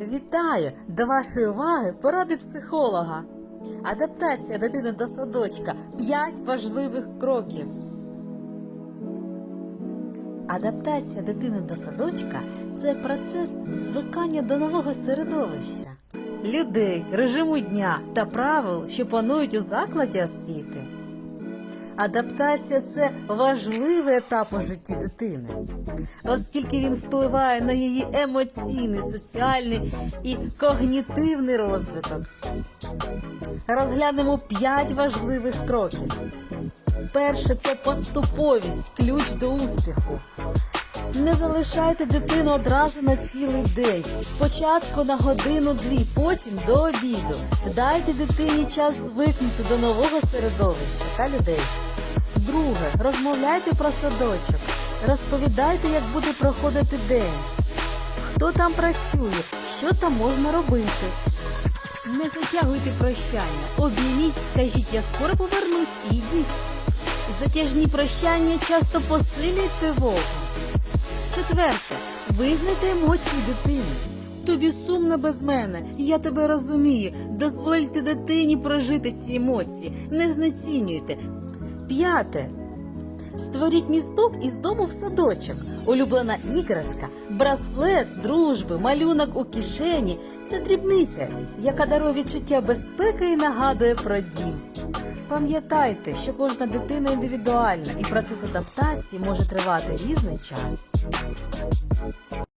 Вітаю! До вашої уваги поради психолога. Адаптація дитини до садочка. 5 важливих кроків. Адаптація дитини до садочка це процес звикання до нового середовища, людей, режиму дня та правил, що панують у закладі освіти. Адаптація це важливий етап у житті дитини, оскільки він впливає на її емоційний, соціальний і когнітивний розвиток. Розглянемо п'ять важливих кроків. Перше це поступовість, ключ до успіху. Не залишайте дитину одразу на цілий день. Спочатку на годину-дві, потім до обіду. Дайте дитині час звикнути до нового середовища та людей. Друге, розмовляйте про садочок. Розповідайте, як буде проходити день. Хто там працює, що там можна робити. Не затягуйте прощання. Обійміть, скажіть, я скоро повернусь і йдіть. Затяжні прощання часто посилюють тривогу. Четверте. Визнайте емоції дитини. Тобі сумно без мене, я тебе розумію. Дозвольте дитині прожити ці емоції, не знецінюйте. П'яте. Створіть місток із дому в садочок. Улюблена іграшка, браслет, дружби, малюнок у кишені це дрібниця, яка дарує відчуття безпеки і нагадує про дім. Пам'ятайте, що кожна дитина індивідуальна і процес адаптації може тривати різний час.